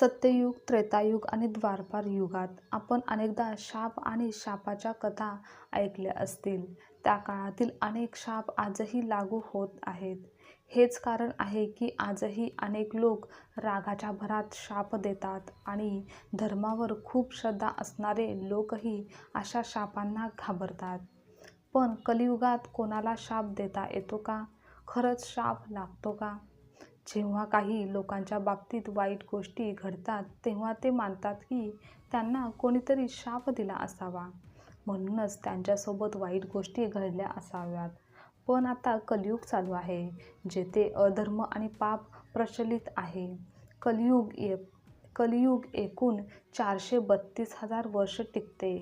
सत्ययुग त्रेतायुग आणि द्वारपार युगात आपण अनेकदा शाप आणि शापाच्या कथा ऐकल्या असतील. त्या काळातील अनेक शाप आजही लागू होत आहेत. हेच कारण आहे की आजही अनेक लोक रागाच्या भरात शाप देतात आणि धर्मावर खूप श्रद्धा असणारे लोकही अशा शापांना घाबरतात. पण कलियुगात कोणाला शाप देता येतो का? खरंच शाप लागतो का? जेव्हा काही लोकांच्या बाबतीत वाईट गोष्टी घडतात तेव्हा ते मानतात की त्यांना कोणीतरी शाप दिला असावा. म्हणूनच त्यांच्यासोबत वाईट गोष्टी घडल्या असाव्यात. पण आता कलियुग चालू आहे जेथे अधर्म आणि पाप प्रचलित आहे. कलियुग ए कलियुग एकूण चारशे बत्तीस हजार वर्ष टिकते.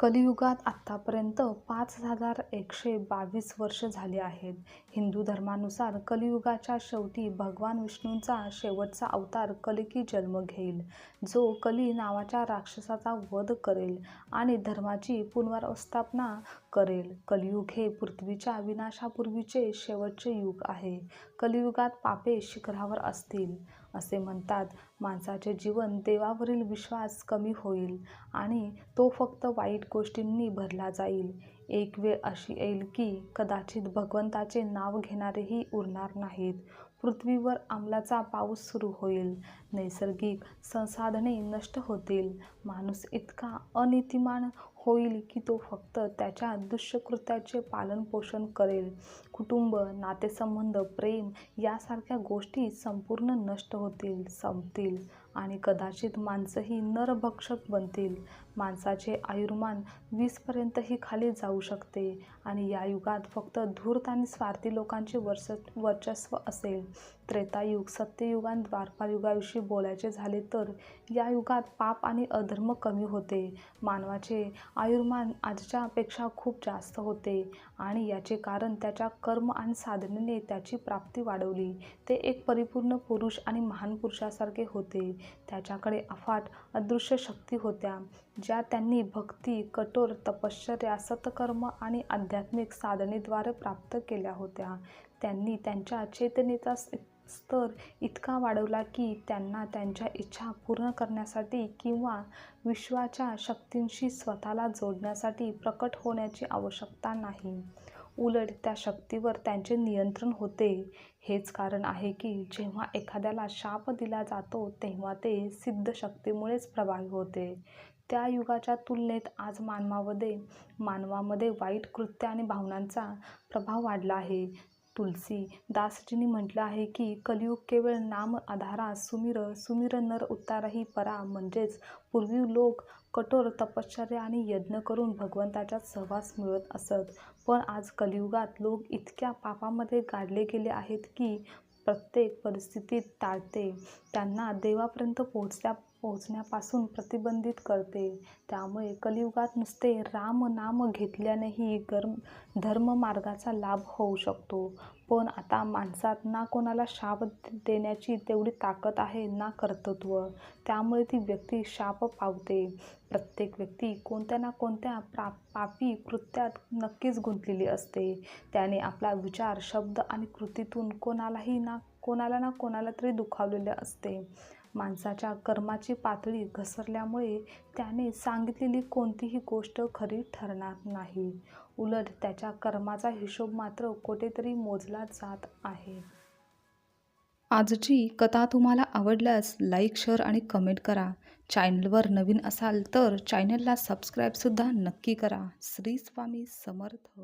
कलियुगात आत्तापर्यंत पाच हजार एकशे बावीस वर्ष झाली आहेत. हिंदू धर्मानुसार कलियुगाच्या शेवटी भगवान विष्णूंचा शेवटचा अवतार कलिकी जन्म घेईल जो कली नावाच्या राक्षसाचा वध करेल आणि धर्माची पुनर्स्थापना करेल. कलियुग हे पृथ्वीच्या विनाशापूर्वीचे शेवटचे युग आहे. कलियुगात पापे शिखरावर असतील असे म्हणतात. माणसाचे जीवन देवावरील विश्वास कमी होईल आणि तो फक्त वाईट गोष्टींनी भरला जाईल. एक वेळ अशी येईल की कदाचित भगवंताचे नाव घेणारेही उरणार नाहीत. पृथ्वीवर अंमलाचा पाऊस सुरू होईल. नैसर्गिक संसाधने नष्ट होतील. माणूस इतका अनितिमान होईल की तो फक्त त्याच्या दुष्यकृत्याचे पालनपोषण करेल. कुटुंब नातेसंबंध प्रेम यासारख्या गोष्टी संपूर्ण नष्ट होतील संपतील. आणि कदाचित माणसंही नरभक्षक बनतील. माणसाचे आयुर्मान वीसपर्यंतही खाली जाऊ शकते आणि या युगात फक्त धूर्त आणि स्वार्थी लोकांचे वर्ष वर्चस्व असेल. त्रेतायुग सत्ययुग आणि द्वारपार युगाविषयी बोलायचे झाले तर या युगात पाप आणि अधर्म कमी होते. मानवाचे आयुर्मान आजच्यापेक्षा खूप जास्त होते आणि याचे कारण त्याच्या कर्म आणि साधनेने त्याची प्राप्ती वाढवली. ते एक परिपूर्ण पुरुष आणि महान पुरुषासारखे होते. त्याच्याकडे अफाट अदृश्य शक्ती होत्या ज्या त्यांनी भक्ती कठोर तपश्चर्या सतकर्म आणि आध्यात्मिक साधनेद्वारे प्राप्त केल्या होत्या. त्यांनी त्यांच्या चेतनेचा स्तर इतका वाढवला की त्यांना त्यांच्या इच्छा पूर्ण करण्यासाठी किंवा विश्वाच्या शक्तींशी स्वतःला जोडण्यासाठी प्रकट होण्याची आवश्यकता नाही. उलट त्या शक्तीवर त्यांचे नियंत्रण होते. हेच कारण आहे की जेव्हा एखाद्याला शाप दिला जातो तेव्हा ते सिद्ध शक्तीमुळेच प्रभावी होते. त्या युगाच्या तुलनेत आज मानवामध्ये मानवामध्ये वाईट कृत्य आणि भावनांचा प्रभाव वाढला आहे. तुलसी. दासजींनी म्हटलं आहे की कलियुग केवळ नाम आधारा सुमिर सुमिर नर उतारही परा. म्हणजेच पूर्वी लोक कठोर तपश्चर्या आणि यज्ञ करून भगवंताच्या सहवास मिळत असत. पण आज कलियुगात लोक इतक्या पापामध्ये गाडले गेले आहेत की प्रत्येक परिस्थितीत टाळते. त्यांना देवापर्यंत पोहोचल्या पोहोचण्यापासून प्रतिबंधित करते. त्यामुळे कलियुगात नुसते राम नाम घेतल्यानेही गर्म धर्ममार्गाचा लाभ होऊ शकतो. पण आता माणसात ना कोणाला शाप देण्याची तेवढी ताकद आहे ना कर्तृत्व. त्यामुळे ती व्यक्ती शाप पावते. प्रत्येक व्यक्ती कोणत्या ना कोणत्या प्रा पापी कृत्यात नक्कीच गुंतलेली असते. त्याने आपला विचार शब्द आणि कृतीतून कोणालाही ना कोणाला ना कोणाला तरी दुखावलेले असते. माणसाच्या कर्माची पातळी घसरल्यामुळे त्याने सांगितलेली कोणतीही गोष्ट खरी ठरणार नाही. उलट त्याच्या कर्माचा हिशोब मात्र कुठेतरी मोजला जात आहे. आजची कथा तुम्हाला आवडल्यास लाईक शेअर आणि कमेंट करा. चॅनलवर नवीन असाल तर चॅनलला सबस्क्राईबसुद्धा नक्की करा. श्री स्वामी समर्थ.